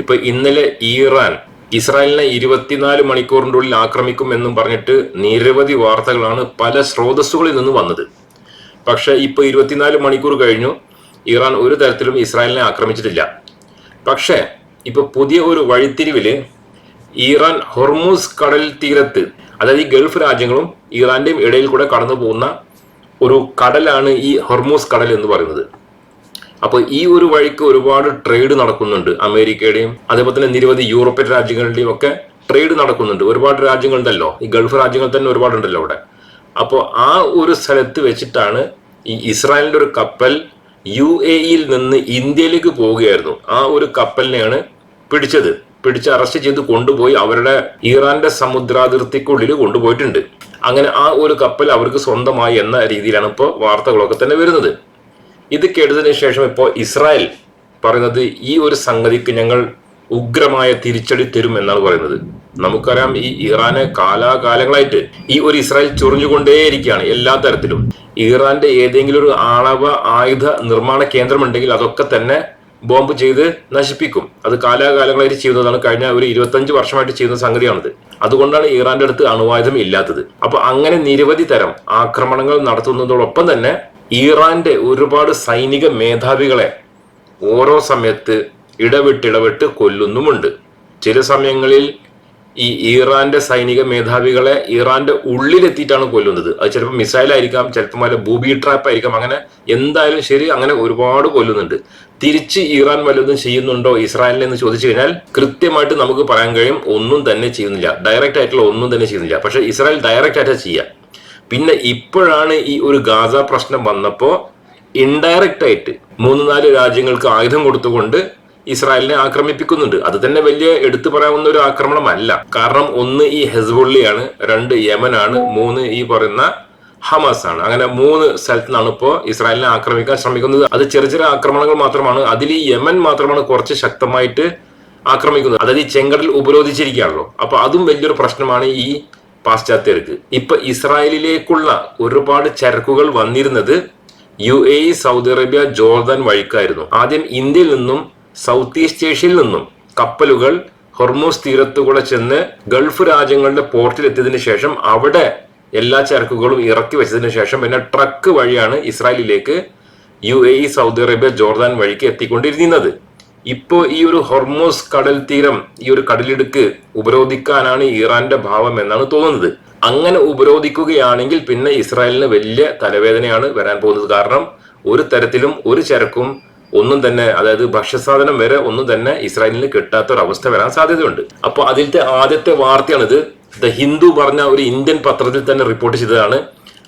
ഇപ്പൊ ഇന്നലെ ഇറാൻ ഇസ്രായേലിനെ ഇരുപത്തിനാല് മണിക്കൂറിന്റെ ഉള്ളിൽ ആക്രമിക്കും എന്നും പറഞ്ഞിട്ട് നിരവധി വാർത്തകളാണ് പല സ്രോതസ്സുകളിൽ നിന്ന് വന്നത്. പക്ഷേ ഇപ്പോൾ ഇരുപത്തിനാല് മണിക്കൂർ കഴിഞ്ഞു ഇറാൻ ഒരു തരത്തിലും ഇസ്രായേലിനെ ആക്രമിച്ചിട്ടില്ല. പക്ഷേ ഇപ്പോൾ പുതിയ ഒരു വഴിത്തിരിവിൽ ഇറാൻ ഹൊർമൂസ് കടൽ തീരത്ത് അതായത് ഈ ഗൾഫ് രാജ്യങ്ങളും ഇറാന്റെയും ഇടയിൽ കൂടെ കടന്നു പോകുന്ന ഒരു കടലാണ് ഈ ഹൊർമൂസ് കടൽ എന്ന് പറയുന്നത്. അപ്പൊ ഈ ഒരു വഴിക്ക് ഒരുപാട് ട്രേഡ് നടക്കുന്നുണ്ട്. അമേരിക്കയുടെയും അതേപോലെ തന്നെ നിരവധി യൂറോപ്യൻ രാജ്യങ്ങളുടെയും ഒക്കെ ട്രേഡ് നടക്കുന്നുണ്ട്. ഒരുപാട് രാജ്യങ്ങളുണ്ടല്ലോ. ഈ ഗൾഫ് രാജ്യങ്ങൾ തന്നെ ഒരുപാടുണ്ടല്ലോ അവിടെ. അപ്പോൾ ആ ഒരു സ്ഥലത്ത് വെച്ചിട്ടാണ് ഈ ഇസ്രായേലിന്റെ ഒരു കപ്പൽ യു എ ഇയിൽ നിന്ന് ഇന്ത്യയിലേക്ക് പോവുകയായിരുന്നു. ആ ഒരു കപ്പലിനെയാണ് പിടിച്ചത്. പിടിച്ച് അറസ്റ്റ് ചെയ്ത് കൊണ്ടുപോയി അവരുടെ ഇറാന്റെ സമുദ്രാതിർത്തിക്കുള്ളിൽ കൊണ്ടുപോയിട്ടുണ്ട്. അങ്ങനെ ആ ഒരു കപ്പൽ അവർക്ക് സ്വന്തമായി എന്ന രീതിയിലാണ് ഇപ്പോൾ വാർത്തകളൊക്കെ തന്നെ വരുന്നത്. ഇത് കേട്ടതിന് ശേഷം ഇപ്പോൾ ഇസ്രായേൽ പറയുന്നത് ഈ ഒരു സംഗതിക്ക് ഞങ്ങൾ ഉഗ്രമായ തിരിച്ചടി തരും എന്നാണ് പറയുന്നത്. നമുക്കറിയാം ഈ ഇറാന് കാലാകാലങ്ങളായിട്ട് ഈ ഒരു ഇസ്രായേൽ ചൊറിഞ്ഞുകൊണ്ടേയിരിക്കുകയാണ് എല്ലാ തരത്തിലും. ഇറാന്റെ ഏതെങ്കിലും ഒരു ആണവ ആയുധ നിർമ്മാണ കേന്ദ്രമുണ്ടെങ്കിൽ അതൊക്കെ തന്നെ ബോംബ് ചെയ്ത് നശിപ്പിക്കും. അത് കാലാകാലങ്ങളായിട്ട് ചെയ്യുന്നതാണ്. കഴിഞ്ഞ ഒരു ഇരുപത്തഞ്ച് വർഷമായിട്ട് ചെയ്യുന്ന സംഗതിയാണിത്. അതുകൊണ്ടാണ് ഇറാന്റെ അടുത്ത് അണുവായുധം ഇല്ലാത്തത്. അപ്പൊ അങ്ങനെ നിരവധി തരം ആക്രമണങ്ങൾ നടത്തുന്നതോടൊപ്പം തന്നെ ഇറാന്റെ ഒരുപാട് സൈനിക മേധാവികളെ ഓരോ സമയത്ത് ഇടവിട്ടിടവിട്ട് കൊല്ലുന്നുമുണ്ട്. ചില സമയങ്ങളിൽ ഈ ഇറാന്റെ സൈനിക മേധാവികളെ ഇറാന്റെ ഉള്ളിലെത്തിയിട്ടാണ് കൊല്ലുന്നത്. അത് ചിലപ്പോൾ മിസൈൽ ആയിരിക്കാം ചിലപ്പോൾ വല്ല ബൂബി ട്രാപ്പ് ആയിരിക്കാം അങ്ങനെ എന്തായാലും ശരി അങ്ങനെ ഒരുപാട് കൊല്ലുന്നുണ്ട്. തിരിച്ച് ഇറാൻ വല്ലതും ചെയ്യുന്നുണ്ടോ ഇസ്രായേലിനെ എന്ന് ചോദിച്ചു കഴിഞ്ഞാൽ കൃത്യമായിട്ട് നമുക്ക് പറയാൻ കഴിയും ഒന്നും തന്നെ ചെയ്യുന്നില്ല. ഡയറക്റ്റ് ആയിട്ടുള്ള ഒന്നും തന്നെ ചെയ്യുന്നില്ല. പക്ഷെ ഇസ്രായേൽ ഡയറക്റ്റ് ആയിട്ടാണ് ചെയ്യുക പിന്നെ ഇപ്പോഴാണ് ഈ ഒരു ഗാസ പ്രശ്നം വന്നപ്പോൾ ഇൻഡയറക്റ്റ് ആയിട്ട് മൂന്ന് നാല് രാജ്യങ്ങൾക്ക് ആയുധം കൊടുത്തുകൊണ്ട് ഇസ്രായേലിനെ ആക്രമിപ്പിക്കുന്നുണ്ട്. അത് തന്നെ വലിയ എടുത്തു പറയാവുന്ന ഒരു ആക്രമണമല്ല. കാരണം ഒന്ന് ഈ ഹെസ്ബുള്ളിയാണ് രണ്ട് യമനാണ് മൂന്ന് ഈ പറയുന്ന ഹമാസ് ആണ് അങ്ങനെ മൂന്ന് സ്ഥലത്തു നിന്നാണ് ഇപ്പോൾ ഇസ്രായേലിനെ ആക്രമിക്കാൻ ശ്രമിക്കുന്നത്. അത് ചെറിയ ചെറിയ ആക്രമണങ്ങൾ മാത്രമാണ്. അതിൽ ഈ യമൻ മാത്രമാണ് കുറച്ച് ശക്തമായിട്ട് ആക്രമിക്കുന്നത്. അതായത് ഈ ചെങ്കടൽ ഉപരോധിച്ചിരിക്കുകയാണല്ലോ. അപ്പൊ അതും വലിയൊരു പ്രശ്നമാണ് ഈ പാശ്ചാത്യർക്ക് ഇപ്പൊ ഇസ്രായേലിലേക്കുള്ള ഒരുപാട് ചരക്കുകൾ വന്നിരുന്നത് U A E Saudi Arabia Jordan വഴിക്കായിരുന്നു. ആദ്യം ഇന്ത്യയിൽ നിന്നും സൗത്ത് ഈസ്റ്റ് ഏഷ്യയിൽ നിന്നും കപ്പലുകൾ ഹൊർമോസ് തീരത്തുകൂടെ ചെന്ന് ഗൾഫ് രാജ്യങ്ങളുടെ പോർട്ടിൽ എത്തിയതിനു ശേഷം അവിടെ എല്ലാ ചരക്കുകളും ഇറക്കി വെച്ചതിന് ശേഷം പിന്നെ ട്രക്ക് വഴിയാണ് ഇസ്രായേലിലേക്ക് U A E Saudi Arabia Jordan വഴിക്ക് എത്തിക്കൊണ്ടിരുന്നത്. ഇപ്പോ ഈ ഒരു ഹൊർമോസ് കടൽ തീരം ഈ ഒരു കടലിടുക്ക് ഉപരോധിക്കാനാണ് ഇറാന്റെ ഭാവം എന്നാണ് തോന്നുന്നത്. അങ്ങനെ ഉപരോധിക്കുകയാണെങ്കിൽ പിന്നെ ഇസ്രായേലിന് വലിയ തലവേദനയാണ് വരാൻ പോകുന്നത്. കാരണം ഒരു തരത്തിലും ഒരു ചരക്കും ഒന്നും തന്നെ അതായത് ഭക്ഷ്യസാധനം വരെ ഒന്നും തന്നെ ഇസ്രായേലിന് കിട്ടാത്ത ഒരു അവസ്ഥ വരാൻ സാധ്യതയുണ്ട്. അപ്പോൾ അതിലത്തെ ആദ്യത്തെ വാർത്തയാണിത്. ദ ഹിന്ദു പറഞ്ഞ ഒരു ഇന്ത്യൻ പത്രത്തിൽ തന്നെ റിപ്പോർട്ട് ചെയ്തതാണ്.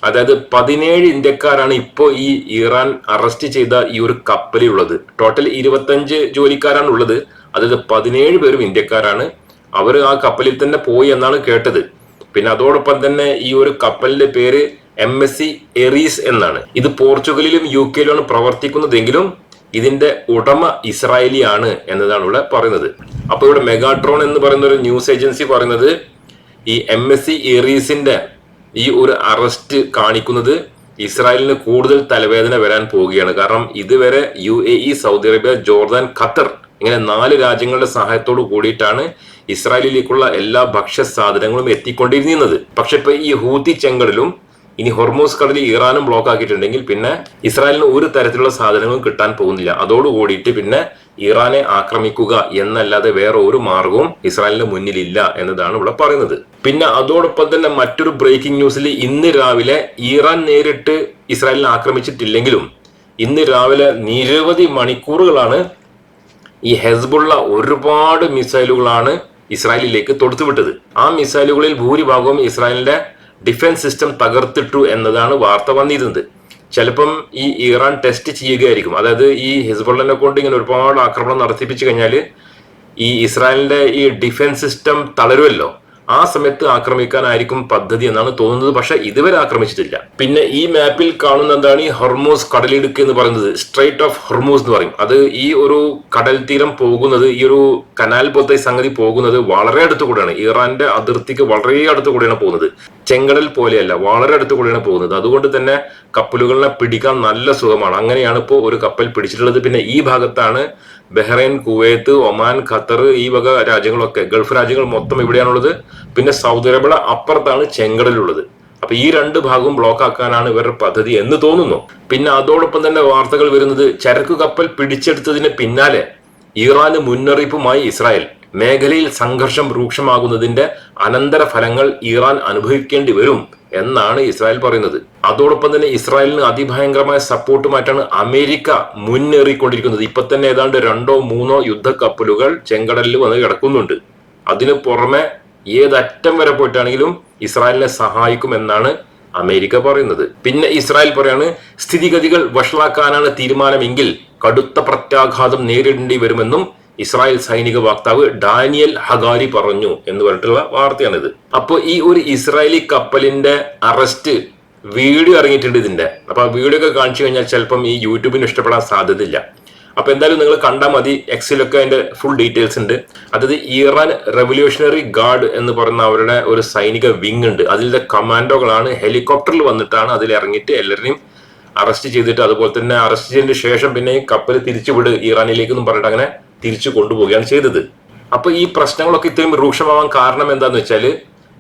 അതായത് പതിനേഴ് ഇന്ത്യക്കാരാണ് ഇപ്പോൾ ഈ ഇറാൻ അറസ്റ്റ് ചെയ്ത ഈ ഒരു കപ്പലിലുള്ളത്. ടോട്ടൽ ഇരുപത്തഞ്ച് ജോലിക്കാരാണ് ഉള്ളത്. അതായത് പതിനേഴ് പേരും ഇന്ത്യക്കാരാണ്. അവർ ആ കപ്പലിൽ തന്നെ പോയി എന്നാണ് കേട്ടത്. പിന്നെ അതോടൊപ്പം തന്നെ ഈ ഒരു കപ്പലിന്റെ പേര് എം എസ് സി എറീസ് എന്നാണ്. ഇത് പോർച്ചുഗലിലും യു കെയിലുമാണ് പ്രവർത്തിക്കുന്നതെങ്കിലും ഇതിന്റെ ഉടമ ഇസ്രായേലിയാണ് എന്നതാണ് ഇവിടെ പറയുന്നത്. അപ്പൊ ഇവിടെ മെഗാട്രോൺ എന്ന് പറയുന്ന ഒരു ന്യൂസ് ഏജൻസി പറയുന്നത് ഈ എം എസ് സി എറീസിന്റെ ഈ ഒരു അറസ്റ്റ് കാണിക്കുന്നത് ഇസ്രായേലിന് കൂടുതൽ തലവേദന വരാൻ പോവുകയാണ്. കാരണം ഇതുവരെ U A E Saudi Arabia Jordan Qatar ഇങ്ങനെ നാല് രാജ്യങ്ങളുടെ സഹായത്തോട് കൂടിയിട്ടാണ് ഇസ്രായേലിലേക്കുള്ള എല്ലാ ഭക്ഷ്യ സാധനങ്ങളും എത്തിക്കൊണ്ടിരുന്നത്. പക്ഷെ ഇപ്പൊ ഈ ഹൂത്തി ചെങ്കടലും ഇനി ഹൊർമോസ് കടലിൽ ഇറാനും ബ്ലോക്ക് ആക്കിയിട്ടുണ്ടെങ്കിൽ പിന്നെ ഇസ്രായേലിന് ഒരു തരത്തിലുള്ള സാധനങ്ങളും കിട്ടാൻ പോകുന്നില്ല. അതോടുകൂടിയിട്ട് പിന്നെ ഇറാനെ ആക്രമിക്കുക എന്നല്ലാതെ വേറെ ഒരു മാർഗവും ഇസ്രായേലിന് മുന്നിലില്ല എന്നതാണ് ഇവിടെ പറയുന്നത്. പിന്നെ അതോടൊപ്പം തന്നെ മറ്റൊരു ബ്രേക്കിംഗ് ന്യൂസിൽ ഇന്ന് രാവിലെ ഇറാൻ നേരിട്ട് ഇസ്രായേലിനെ ആക്രമിച്ചിട്ടില്ലെങ്കിലും ഇന്ന് രാവിലെ നിരവധി മണിക്കൂറുകളാണ് ഈ ഹെസ്ബുള്ള ഒരുപാട് മിസൈലുകളാണ് ഇസ്രായേലിലേക്ക് തൊടുത്തുവിട്ടത് ആ മിസൈലുകളിൽ ഭൂരിഭാഗവും ഇസ്രായേലിന്റെ ഡിഫൻസ് സിസ്റ്റം തകർത്തിട്ടു എന്നതാണ് വാർത്ത വന്നിരുന്നത്. ചിലപ്പം ഈ ഇറാൻ ടെസ്റ്റ് ചെയ്യുകയായിരിക്കും. അതായത് ഈ ഹിസ്ബുള്ളിനെ കൊണ്ട് ഇങ്ങനെ ഒരുപാട് ആക്രമണം നടത്തിപ്പിച്ചു കഴിഞ്ഞാൽ ഈ ഇസ്രായേലിന്റെ ഈ ഡിഫൻസ് സിസ്റ്റം തളരുമല്ലോ ആ സമയത്ത് ആക്രമിക്കാനായിരിക്കും പദ്ധതി എന്നാണ് തോന്നുന്നത്. പക്ഷെ ഇതുവരെ ആക്രമിച്ചിട്ടില്ല. പിന്നെ ഈ മാപ്പിൽ കാണുന്ന എന്താണ് ഈ ഹെർമോസ് കടലിടുക്ക് എന്ന് പറയുന്നത്? സ്ട്രൈറ്റ് ഓഫ് ഹെർമോസ് എന്ന് പറയും. അത് ഈ ഒരു കടൽ തീരം പോകുന്നത് ഈ ഒരു കനാൽ പോലത്തെ സംഗതി പോകുന്നത് വളരെ അടുത്ത് കൂടെയാണ് ഇറാന്റെ അതിർത്തിക്ക് വളരെ അടുത്ത് കൂടെയാണ് പോകുന്നത്. ചെങ്കടൽ പോലെയല്ല വളരെ അടുത്ത് കൂടെയാണ് പോകുന്നത്. അതുകൊണ്ട് തന്നെ കപ്പലുകളെ പിടിക്കാൻ നല്ല സുഖമാണ്. അങ്ങനെയാണ് ഇപ്പോൾ ഒരു കപ്പൽ പിടിച്ചിട്ടുള്ളത്. പിന്നെ ഈ ഭാഗത്താണ് ബഹ്റൈൻ കുവൈത്ത് ഒമാൻ ഖത്തർ ഈ വക രാജ്യങ്ങളൊക്കെ ഗൾഫ് രാജ്യങ്ങൾ മൊത്തം ഇവിടെയാണുള്ളത്. പിന്നെ സൗദി അറേബ്യ അപ്പുറത്താണ് ചെങ്കടലുള്ളത് അപ്പൊ ഈ രണ്ട് ഭാഗവും ബ്ലോക്ക് ആക്കാനാണ് ഇവരുടെ പദ്ധതി എന്ന് തോന്നുന്നു. പിന്നെ അതോടൊപ്പം തന്നെ വാർത്തകൾ വരുന്നത് ചരക്ക് കപ്പൽ പിടിച്ചെടുത്തതിന് പിന്നാലെ ഇറാന് മുന്നറിയിപ്പുമായി ഇസ്രായേൽ. മേഖലയിൽ സംഘർഷം രൂക്ഷമാകുന്നതിന്റെ അനന്തര ഫലങ്ങൾ ഇറാൻ അനുഭവിക്കേണ്ടി വരും എന്നാണ് ഇസ്രായേൽ പറയുന്നത്. അതോടൊപ്പം തന്നെ ഇസ്രായേലിന് അതിഭയങ്കരമായ സപ്പോർട്ടുമായിട്ടാണ് അമേരിക്ക മുന്നേറിക്കൊണ്ടിരിക്കുന്നത്. ഇപ്പൊ തന്നെ ഏതാണ്ട് രണ്ടോ മൂന്നോ യുദ്ധ കപ്പലുകൾ ചെങ്കടലിൽ വന്ന് കിടക്കുന്നുണ്ട്. അതിന് പുറമെ ഏതറ്റം വരെ പോയിട്ടാണെങ്കിലും ഇസ്രായേലിനെ സഹായിക്കുമെന്നാണ് അമേരിക്ക പറയുന്നത്. പിന്നെ ഇസ്രായേൽ പറയാണ് സ്ഥിതിഗതികൾ വഷളാക്കാനാണ് തീരുമാനമെങ്കിൽ കടുത്ത പ്രത്യാഘാതം നേരിടേണ്ടി വരുമെന്നും ഇസ്രായേൽ സൈനിക വക്താവ് ഡാനിയൽ ഹഗാരി പറഞ്ഞു എന്ന് പറഞ്ഞിട്ടുള്ള വാർത്തയാണിത്. അപ്പോൾ ഈ ഒരു ഇസ്രായേലി കപ്പലിന്റെ അറസ്റ്റ് വീഡിയോ ഇറങ്ങിയിട്ടുണ്ട് ഇതിന്റെ. അപ്പൊ ആ വീഡിയോ ഒക്കെ കാണിച്ചു കഴിഞ്ഞാൽ ചിലപ്പം ഈ യൂട്യൂബിന് ഇഷ്ടപ്പെടാൻ സാധ്യതയില്ല. അപ്പൊ എന്തായാലും നിങ്ങൾ കണ്ടാൽ മതി. എക്സിലൊക്കെ അതിന്റെ ഫുൾ ഡീറ്റെയിൽസ് ഉണ്ട്. അതായത് ഇറാൻ റെവല്യൂഷണറി ഗാർഡ് എന്ന് പറയുന്ന അവരുടെ ഒരു സൈനിക വിങ് ഉണ്ട്. അതിലെ കമാൻഡോകളാണ്. ഹെലികോപ്റ്ററിൽ വന്നിട്ടാണ് അതിൽ ഇറങ്ങിയിട്ട് എല്ലാവരെയും അറസ്റ്റ് ചെയ്തിട്ട് അതുപോലെ തന്നെ അറസ്റ്റ് ചെയ്തതിന് ശേഷം പിന്നെ ഈ കപ്പൽ തിരിച്ചുവിട് ഇറാനിലേക്ക് എന്നും പറഞ്ഞിട്ട് അങ്ങനെ തിരിച്ചു കൊണ്ടുപോവുകയാണ് ചെയ്തത്. അപ്പൊ ഈ പ്രശ്നങ്ങളൊക്കെ ഇത്രയും രൂക്ഷമാവാൻ കാരണം എന്താന്ന് വെച്ചാൽ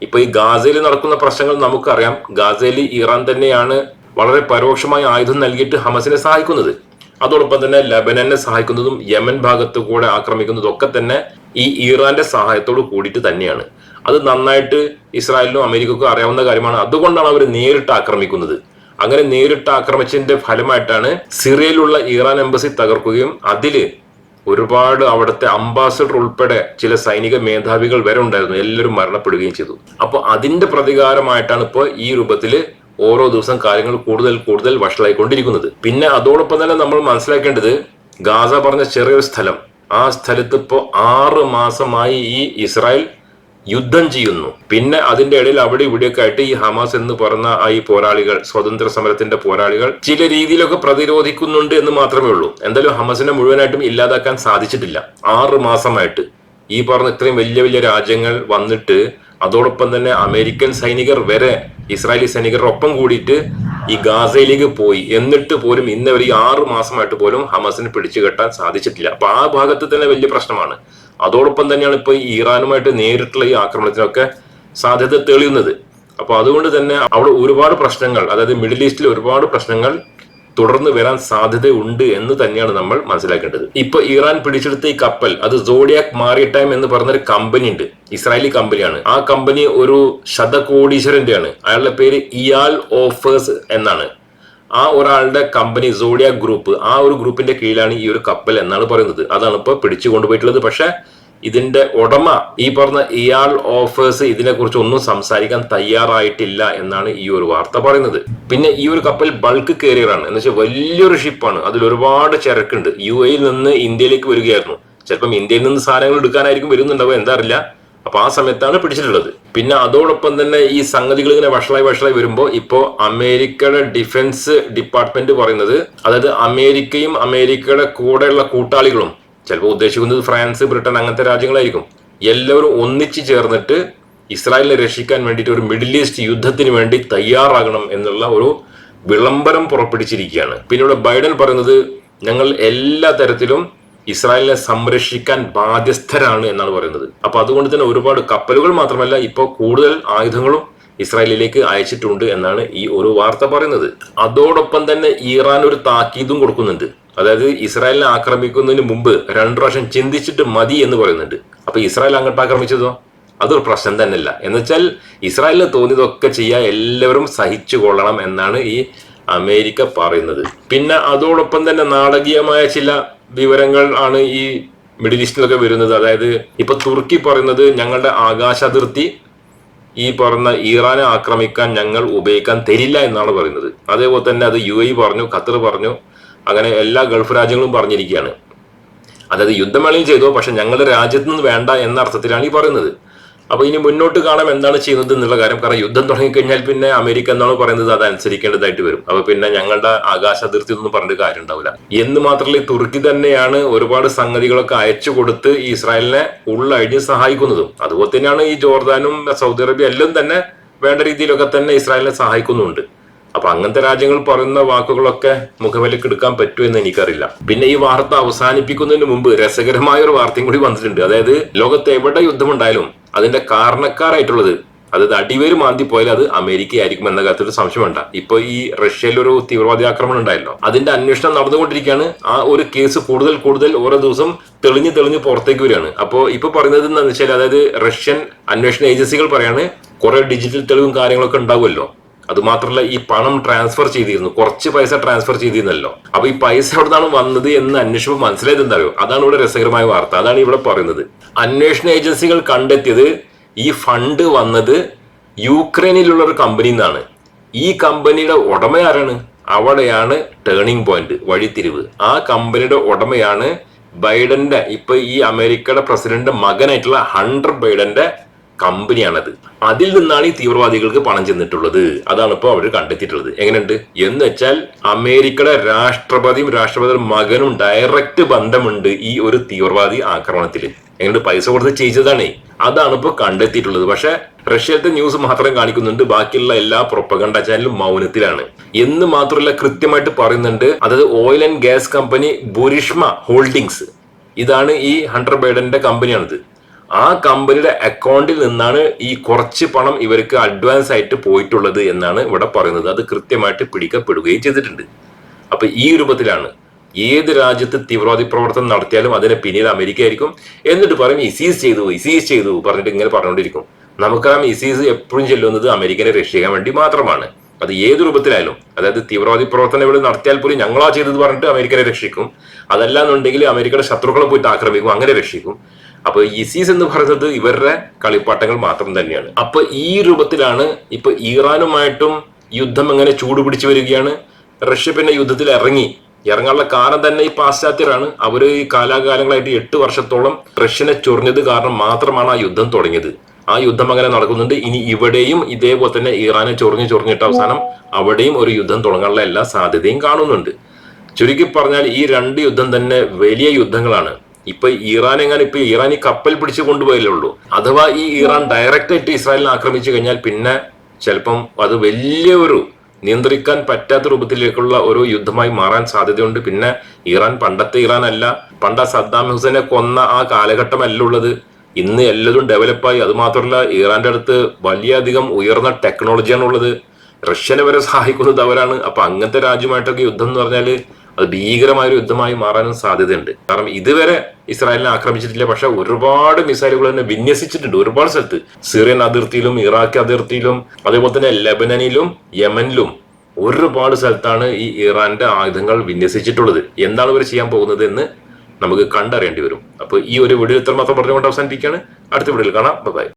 ഇപ്പൊ ഈ ഗാസയിൽ നടക്കുന്ന പ്രശ്നങ്ങൾ നമുക്കറിയാം. ഗാസയിൽ ഇറാൻ തന്നെയാണ് വളരെ പരോക്ഷമായ ആയുധം നൽകിയിട്ട് ഹമസിനെ സഹായിക്കുന്നത്. അതോടൊപ്പം തന്നെ ലബനനെ സഹായിക്കുന്നതും യമൻ ഭാഗത്ത് കൂടെ ആക്രമിക്കുന്നതും ഒക്കെ തന്നെ ഈ ഇറാന്റെ സഹായത്തോട് കൂടിയിട്ട് തന്നെയാണ്. അത് നന്നായിട്ട് ഇസ്രായേലിനും അമേരിക്കക്കും അറിയാവുന്ന കാര്യമാണ്. അതുകൊണ്ടാണ് അവർ നേരിട്ട് ആക്രമിക്കുന്നത്. അങ്ങനെ നേരിട്ട് ആക്രമിച്ചതിന്റെ ഫലമായിട്ടാണ് സിറിയയിലുള്ള ഇറാൻ എംബസി തകർക്കുകയും അതിൽ ഒരുപാട് അവിടുത്തെ അംബാസഡർ ഉൾപ്പെടെ ചില സൈനിക മേധാവികൾ വരെ ഉണ്ടായിരുന്നു. എല്ലാവരും മരണപ്പെടുകയും ചെയ്തു. അപ്പൊ അതിന്റെ പ്രതികാരമായിട്ടാണ് ഇപ്പോൾ ഈ രൂപത്തിൽ ഓരോ ദിവസം കാര്യങ്ങൾ കൂടുതൽ കൂടുതൽ വഷളായിക്കൊണ്ടിരിക്കുന്നത്. പിന്നെ അതോടൊപ്പം തന്നെ നമ്മൾ മനസ്സിലാക്കേണ്ടത് ഗാസ പറഞ്ഞ ചെറിയൊരു സ്ഥലം. ആ സ്ഥലത്ത് ഇപ്പോൾ ആറ് മാസമായി ഈ ഇസ്രായേൽ യുദ്ധം ചെയ്യുന്നു. പിന്നെ അതിന്റെ ഇടയിൽ അവിടെ ഇവിടെയൊക്കെ ആയിട്ട് ഈ ഹമാസ് എന്ന് പറഞ്ഞ ആ ഈ പോരാളികൾ സ്വതന്ത്ര സമരത്തിന്റെ പോരാളികൾ ചില രീതിയിലൊക്കെ പ്രതിരോധിക്കുന്നുണ്ട് എന്ന് മാത്രമേ ഉള്ളൂ. എന്തായാലും ഹമാസിനെ മുഴുവനായിട്ടും ഇല്ലാതാക്കാൻ സാധിച്ചിട്ടില്ല. ആറ് മാസമായിട്ട്. ഈ പറഞ്ഞ ഇത്രയും വലിയ വലിയ രാജ്യങ്ങൾ വന്നിട്ട് അതോടൊപ്പം തന്നെ അമേരിക്കൻ സൈനികർ വരെ ഇസ്രായേലി സൈനികരുടെ ഒപ്പം കൂടിയിട്ട് ഈ ഗാസയിലേക്ക് പോയി. എന്നിട്ട് പോലും ഇന്നവർ ഈ ആറ് മാസമായിട്ട് പോലും ഹമാസിനെ പിടിച്ചു കെട്ടാൻ സാധിച്ചിട്ടില്ല. അപ്പൊ ആ ഭാഗത്ത് തന്നെ വലിയ പ്രശ്നമാണ്. അതോടൊപ്പം തന്നെയാണ് ഇപ്പൊ ഇറാനുമായിട്ട് നേരിട്ടുള്ള ഈ ആക്രമണത്തിനൊക്കെ സാധ്യത തെളിയുന്നത്. അപ്പൊ അതുകൊണ്ട് തന്നെ അവിടെ ഒരുപാട് പ്രശ്നങ്ങൾ അതായത് മിഡിൽ ഈസ്റ്റിൽ ഒരുപാട് പ്രശ്നങ്ങൾ തുടർന്ന് വരാൻ സാധ്യതയുണ്ട് എന്ന് തന്നെയാണ് നമ്മൾ മനസ്സിലാക്കേണ്ടത്. ഇപ്പൊ ഇറാൻ പിടിച്ചെടുത്ത ഈ കപ്പൽ അത് സോഡിയാക് മാറിടൈം എന്ന് പറഞ്ഞൊരു കമ്പനി ഉണ്ട് ഇസ്രായേലി കമ്പനിയാണ്. ആ കമ്പനി ഒരു ശതകോടീശ്വരന്റെയാണ്. അയാളുടെ പേര് ഇയാൽ ഓഫേഴ്സ് എന്നാണ്. ആ ഒരാളുടെ കമ്പനി സോഡിയ ഗ്രൂപ്പ് ആ ഒരു ഗ്രൂപ്പിന്റെ കീഴിലാണ് ഈ ഒരു കപ്പൽ എന്നാണ് പറയുന്നത്. അതാണ് ഇപ്പൊ പിടിച്ചു കൊണ്ടുപോയിട്ടുള്ളത്. പക്ഷെ ഇതിന്റെ ഉടമ ഈ പറഞ്ഞ ഇയാൾ ഓഫേഴ്സ് ഇതിനെക്കുറിച്ച് ഒന്നും സംസാരിക്കാൻ തയ്യാറായിട്ടില്ല എന്നാണ് ഈ ഒരു വാർത്ത പറയുന്നത്. പിന്നെ ഈ ഒരു കപ്പൽ ബൾക്ക് കേരിയറാണ് എന്ന് വെച്ചാൽ വലിയൊരു ഷിപ്പാണ് അതിൽ ഒരുപാട് ചരക്കുണ്ട്. യു എയിൽ നിന്ന് ഇന്ത്യയിലേക്ക് വരികയായിരുന്നു. ചിലപ്പം ഇന്ത്യയിൽ നിന്ന് സാധനങ്ങൾ എടുക്കാനായിരിക്കും വരുന്നുണ്ടാവുക എന്താ അറിയില്ല. അപ്പൊ ആ സമയത്താണ് പിടിച്ചിട്ടുള്ളത്. പിന്നെ അതോടൊപ്പം തന്നെ ഈ സംഗതികൾ ഇങ്ങനെ വഷളായി വഷളായി വരുമ്പോൾ ഇപ്പോൾ അമേരിക്കയുടെ ഡിഫൻസ് ഡിപ്പാർട്ട്മെന്റ് പറയുന്നത് അതായത് അമേരിക്കയും അമേരിക്കയുടെ കൂടെയുള്ള കൂട്ടാളികളും ചിലപ്പോൾ ഉദ്ദേശിക്കുന്നത് ഫ്രാൻസ് ബ്രിട്ടൻ അങ്ങനത്തെ രാജ്യങ്ങളായിരിക്കും എല്ലാവരും ഒന്നിച്ചു ചേർന്നിട്ട് ഇസ്രായേലിനെ രക്ഷിക്കാൻ വേണ്ടിയിട്ട് ഒരു മിഡിൽ ഈസ്റ്റ് യുദ്ധത്തിന് വേണ്ടി തയ്യാറാകണം എന്നുള്ള ഒരു വിളംബരം പുറപ്പെടുവിച്ചിരിക്കുകയാണ്. പിന്നെ ഇവിടെ ബൈഡൻ പറയുന്നത് ഞങ്ങൾ എല്ലാ തരത്തിലും ഇസ്രായേലിനെ സംരക്ഷിക്കാൻ ബാധ്യസ്ഥരാണ് എന്നാണ് പറയുന്നത്. അപ്പൊ അതുകൊണ്ട് തന്നെ ഒരുപാട് കപ്പലുകൾ മാത്രമല്ല ഇപ്പോൾ കൂടുതൽ ആയുധങ്ങളും ഇസ്രായേലിലേക്ക് അയച്ചിട്ടുണ്ട് എന്നാണ് ഈ ഒരു വാർത്ത പറയുന്നത്. അതോടൊപ്പം തന്നെ ഇറാൻ ഒരു താക്കീതും കൊടുക്കുന്നുണ്ട്. അതായത് ഇസ്രായേലിനെ ആക്രമിക്കുന്നതിന് മുമ്പ് രണ്ടു പ്രാവശ്യം ചിന്തിച്ചിട്ട് മതി എന്ന് പറയുന്നുണ്ട്. അപ്പൊ ഇസ്രായേൽ അങ്ങോട്ട് ആക്രമിച്ചതോ? അതൊരു പ്രശ്നം തന്നെയല്ല. എന്നുവെച്ചാൽ ഇസ്രായേലിന് തോന്നിയതൊക്കെ ചെയ്യാൻ എല്ലാവരും സഹിച്ചു കൊള്ളണം എന്നാണ് ഈ അമേരിക്ക പറയുന്നത്. പിന്നെ അതോടൊപ്പം തന്നെ നാടകീയമായ ചില വിവരങ്ങൾ ആണ് ഈ മിഡിൽ ഈസ്റ്റിലൊക്കെ വരുന്നത്. അതായത് ഇപ്പൊ തുർക്കി പറയുന്നത് ഞങ്ങളുടെ ആകാശ അതിർത്തി ഈ പറഞ്ഞ ഇറാനെ ആക്രമിക്കാൻ ഞങ്ങൾ ഉപയോഗിക്കാൻ തരില്ല എന്നാണ് പറയുന്നത്. അതേപോലെ തന്നെ അത് യു എ പറഞ്ഞു ഖത്തർ പറഞ്ഞു അങ്ങനെ എല്ലാ ഗൾഫ് രാജ്യങ്ങളും പറഞ്ഞിരിക്കുകയാണ്. അതായത് യുദ്ധമേളയിൽ ചെയ്തു പക്ഷെ ഞങ്ങളുടെ രാജ്യത്ത് നിന്ന് വേണ്ട എന്ന അർത്ഥത്തിലാണ് ഈ പറയുന്നത്. അപ്പൊ ഇനി മുന്നോട്ട് കാണാം എന്താണ് ചെയ്യുന്നത് എന്നുള്ള കാര്യം. കാരണം യുദ്ധം തുടങ്ങിക്കഴിഞ്ഞാൽ പിന്നെ അമേരിക്ക എന്നാണ് പറയുന്നത് അത് അനുസരിക്കേണ്ടതായിട്ട് വരും. അപ്പൊ പിന്നെ ഞങ്ങളുടെ ആകാശ അതിർത്തി ഒന്നും പറഞ്ഞിട്ട് കാര്യം ഉണ്ടാവില്ല എന്ന് മാത്രമല്ല തുർക്കി തന്നെയാണ് ഒരുപാട് സംഗതികളൊക്കെ അയച്ചു കൊടുത്ത് ഇസ്രായേലിനെ ഉള്ളഴിഞ്ഞ് സഹായിക്കുന്നതും. അതുപോലെ തന്നെയാണ് ഈ ജോർദാനും സൗദി അറേബ്യ എല്ലാം തന്നെ വേണ്ട രീതിയിലൊക്കെ തന്നെ ഇസ്രായേലിനെ സഹായിക്കുന്നുണ്ട്. അപ്പൊ അങ്ങനത്തെ രാജ്യങ്ങൾ പറയുന്ന വാക്കുകളൊക്കെ മുഖവിലേക്ക് എടുക്കാൻ പറ്റുമോ എന്ന് എനിക്കറിയില്ല. പിന്നെ ഈ വാർത്ത അവസാനിപ്പിക്കുന്നതിന് മുമ്പ് രസകരമായ ഒരു വാർത്തയും കൂടി വന്നിട്ടുണ്ട്. അതായത് ലോകത്ത് എവിടെ യുദ്ധമുണ്ടായാലും അതിന്റെ കാരണക്കാരായിട്ടുള്ളത്. അതായത് അടിവേര് മാന്തി പോയാൽ അത് അമേരിക്ക ആയിരിക്കും എന്ന കാര്യത്തിൽ ഒരു സംശയം വേണ്ട. ഇപ്പൊ ഈ റഷ്യയിൽ ഒരു തീവ്രവാദി ആക്രമണം ഉണ്ടായല്ലോ. അതിന്റെ അന്വേഷണം നടന്നുകൊണ്ടിരിക്കുകയാണ്. ആ ഒരു കേസ് കൂടുതൽ കൂടുതൽ ഓരോ ദിവസം തെളിഞ്ഞ് തെളിഞ്ഞ് പുറത്തേക്ക് വരികയാണ്. അപ്പോൾ ഇപ്പൊ പറയുന്നത് എന്താണെന്ന് വെച്ചാൽ അതായത് റഷ്യൻ അന്വേഷണ ഏജൻസികൾ പറയാണ് കുറെ ഡിജിറ്റൽ തെളിവും കാര്യങ്ങളൊക്കെ ഉണ്ടാവുമല്ലോ. അത് മാത്രമല്ല ഈ പണം ട്രാൻസ്ഫർ ചെയ്തിരുന്നു. കുറച്ച് പൈസ ട്രാൻസ്ഫർ ചെയ്തിരുന്നല്ലോ. അപ്പൊ ഈ പൈസ എവിടുന്നാണ് വന്നത് എന്ന് അന്വേഷിച്ചപ്പോൾ മനസ്സിലായത് എന്താ അതാണ് ഇവിടെ രസകരമായ വാർത്ത. അതാണ് ഇവിടെ പറയുന്നത്. അന്വേഷണ ഏജൻസികൾ കണ്ടെത്തിയത് ഈ ഫണ്ട് വന്നത് യുക്രൈനിലുള്ള ഒരു കമ്പനിയിൽ നിന്നാണ് ഈ കമ്പനിയുടെ ഉടമ ആരാണ്? അവിടെയാണ് ടേണിംഗ് പോയിന്റ് വഴിത്തിരിവ്. ആ കമ്പനിയുടെ ഉടമയാണ് ബൈഡന്റെ ഇപ്പൊ ഈ അമേരിക്കയുടെ പ്രസിഡന്റ് മകനായിട്ടുള്ള ഹണ്ടർ ബൈഡന്റെ കമ്പനിയാണത്. അതിൽ നിന്നാണ് ഈ തീവ്രവാദികൾക്ക് പണം ചെന്നിട്ടുള്ളത്. അതാണ് ഇപ്പോൾ അവർ കണ്ടെത്തിയിട്ടുള്ളത്. എങ്ങനെയുണ്ട്? എന്ന് വെച്ചാൽ അമേരിക്കയുടെ രാഷ്ട്രപതിയും രാഷ്ട്രപതിയുടെ മകനും ഡയറക്റ്റ് ബന്ധമുണ്ട് ഈ ഒരു തീവ്രവാദി ആക്രമണത്തിൽ എങ്ങനെയുണ്ട്? പൈസ കൊടുത്ത് ചെയ്തതാണ്. അതാണ് ഇപ്പോൾ കണ്ടെത്തിയിട്ടുള്ളത്. പക്ഷെ റഷ്യത്തെ ന്യൂസ് മാത്രം കാണിക്കുന്നുണ്ട്. ബാക്കിയുള്ള എല്ലാ പ്രൊപ്പഗണ്ട ചാനലും മൗനത്തിലാണ്. എന്ന് മാത്രമല്ല കൃത്യമായിട്ട് പറയുന്നുണ്ട്. അതായത് oil and gas company Burisma Holdings. ഇതാണ് ഈ ഹണ്ടർ ബൈഡന്റെ കമ്പനിയാണിത്. ആ കമ്പനിയുടെ അക്കൗണ്ടിൽ നിന്നാണ് ഈ കുറച്ച് പണം ഇവർക്ക് അഡ്വാൻസ് ആയിട്ട് പോയിട്ടുള്ളത് എന്നാണ് ഇവിടെ പറയുന്നത്. അത് കൃത്യമായിട്ട് പിടിക്കപ്പെടുകയും ചെയ്തിട്ടുണ്ട്. അപ്പൊ ഈ രൂപത്തിലാണ് ഏത് രാജ്യത്ത് തീവ്രവാദി പ്രവർത്തനം നടത്തിയാലും അതിന് പിന്നീട് അമേരിക്ക ആയിരിക്കും. എന്നിട്ട് പറയും ഇസീസ് ചെയ്തു ഇസീസ് ചെയ്തു പറഞ്ഞിട്ട് ഇങ്ങനെ പറഞ്ഞുകൊണ്ടിരിക്കും. നമുക്കറിയാം ഇസീസ് എപ്പോഴും ചെല്ലുന്നത് അമേരിക്കനെ രക്ഷിക്കാൻ വേണ്ടി മാത്രമാണ്. അത് ഏത് രൂപത്തിലായാലും അതായത് തീവ്രവാദി പ്രവർത്തനം ഇവിടെ നടത്തിയാൽ പോലും ഞങ്ങളാ ചെയ്തത് പറഞ്ഞിട്ട് അമേരിക്കനെ രക്ഷിക്കും. അതല്ല എന്നുണ്ടെങ്കിൽ അമേരിക്കയുടെ ശത്രുക്കളെ പോയിട്ട് ആക്രമിക്കും അങ്ങനെ രക്ഷിക്കും. അപ്പൊ ഇസീസ് എന്ന് പറയുന്നത് ഇവരുടെ കളിപ്പാട്ടങ്ങൾ മാത്രം തന്നെയാണ്. അപ്പൊ ഈ രൂപത്തിലാണ് ഇപ്പൊ ഇറാനുമായിട്ടും യുദ്ധം എങ്ങനെ ചൂടുപിടിച്ചു വരികയാണ്. റഷ്യ പിന്നെ യുദ്ധത്തിൽ ഇറങ്ങി. ഇറങ്ങാനുള്ള കാരണം തന്നെ ഈ പാശ്ചാത്യരാണ്. അവർ ഈ കാലാകാലങ്ങളായിട്ട് എട്ട് വർഷത്തോളം റഷ്യനെ ചൊറിഞ്ഞത് കാരണം മാത്രമാണ് ആ യുദ്ധം തുടങ്ങിയത്. ആ യുദ്ധം അങ്ങനെ നടക്കുന്നുണ്ട്. ഇനി ഇവിടെയും ഇതേപോലെ തന്നെ ഇറാനെ ചൊറിഞ്ഞ് ചൊറിഞ്ഞിട്ട് അവസാനം അവിടെയും ഒരു യുദ്ധം തുടങ്ങാനുള്ള എല്ലാ സാധ്യതയും കാണുന്നുണ്ട്. ചുരുക്കി പറഞ്ഞാൽ ഈ രണ്ട് യുദ്ധം തന്നെ വലിയ യുദ്ധങ്ങളാണ്. ഇപ്പൊ ഇറാൻ എങ്ങനെ ഇപ്പൊ ഇറാൻ ഈ കപ്പൽ പിടിച്ചു കൊണ്ടുപോയല്ലേ ഉള്ളൂ. അഥവാ ഈ ഇറാൻ ഡയറക്റ്റ് ആയിട്ട് ഇസ്രായേലിനെ ആക്രമിച്ചു കഴിഞ്ഞാൽ പിന്നെ ചിലപ്പം അത് വലിയ ഒരു നിയന്ത്രിക്കാൻ പറ്റാത്ത രൂപത്തിലേക്കുള്ള ഒരു യുദ്ധമായി മാറാൻ സാധ്യതയുണ്ട്. പിന്നെ ഇറാൻ പണ്ടത്തെ ഇറാൻ അല്ല പണ്ട സദ്ദാം ഹുസൈനെ കൊന്ന ആ കാലഘട്ടമല്ല ഉള്ളത്. ഇന്ന് എല്ലാതും ഡെവലപ്പായി അത് മാത്രമല്ല ഇറാന്റെ അടുത്ത് വലിയധികം ഉയർന്ന ടെക്നോളജിയാണ് ഉള്ളത് റഷ്യനെ വരെ സഹായിക്കുന്നത് അവരാണ്. അപ്പൊ അങ്ങനത്തെ രാജ്യമായിട്ടൊക്കെ യുദ്ധം എന്ന് പറഞ്ഞാൽ അത് ഭീകരമായ ഒരു യുദ്ധമായി മാറാനും സാധ്യതയുണ്ട്. കാരണം ഇതുവരെ ഇസ്രായേലിനെ ആക്രമിച്ചിട്ടില്ല. പക്ഷെ ഒരുപാട് മിസൈലുകൾ തന്നെ വിന്യസിച്ചിട്ടുണ്ട്. ഒരുപാട് സ്ഥലത്ത് സിറിയൻ അതിർത്തിയിലും ഇറാഖ് അതിർത്തിയിലും അതേപോലെ തന്നെ ലെബനനിലും യമനിലും ഒരുപാട് സ്ഥലത്താണ് ഈ ഇറാന്റെ ആയുധങ്ങൾ വിന്യസിച്ചിട്ടുള്ളത്. എന്താണ് ഇവർ ചെയ്യാൻ പോകുന്നത് എന്ന് നമുക്ക് കണ്ടറിയേണ്ടി വരും. അപ്പോൾ ഈ ഒരു വീഡിയോ ഇത്രമാത്രം പറഞ്ഞുകൊണ്ട് അവസാനിപ്പിക്കുകയാണ്. അടുത്ത വീഡിയോയിൽ കാണാം. ബൈ